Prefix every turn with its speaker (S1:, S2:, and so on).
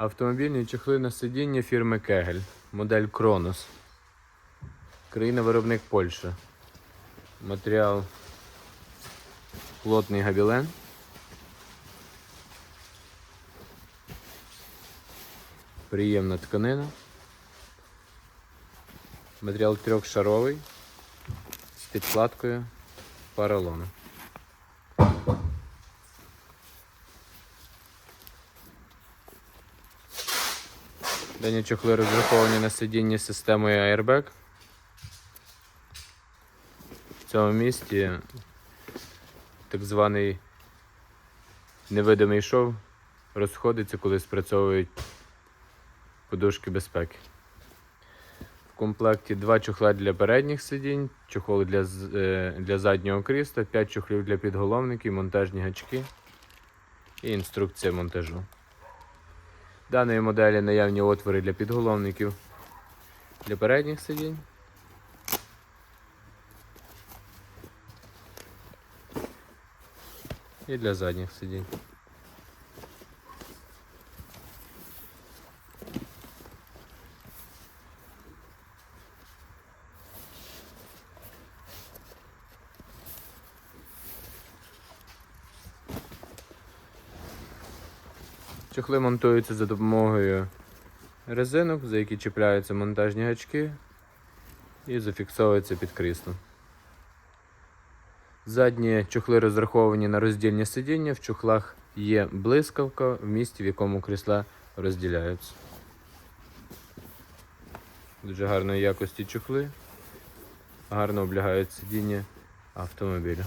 S1: Автомобільні чехли на сидіння фірми Кегель, модель Кронос. Країна-виробник Польща. Матеріал плотний габілен. Приємна тканина. Матеріал трьохшаровий з підкладкою поролону. Дані чохли розраховані на сидіння системою Airbag. В цьому місті так званий невидимий шов розходиться, коли спрацьовують подушки безпеки. В комплекті два чохла для передніх сидінь, чохол для, е, для заднього крісла, 5 чохлів для підголовників, монтажні гачки і інструкція монтажу. Даної моделі наявні отвори для підголовників для передніх сидінь. І для задніх сидінь. Чохли монтуються за допомогою резинок, за які чіпляються монтажні гачки і зафіксовуються під кріслом. Задні чохли розраховані на роздільні сидіння. В чохлах є блискавка в місці, в якому крісла розділяються. Дуже гарної якості чохли, гарно облягають сидіння автомобіля.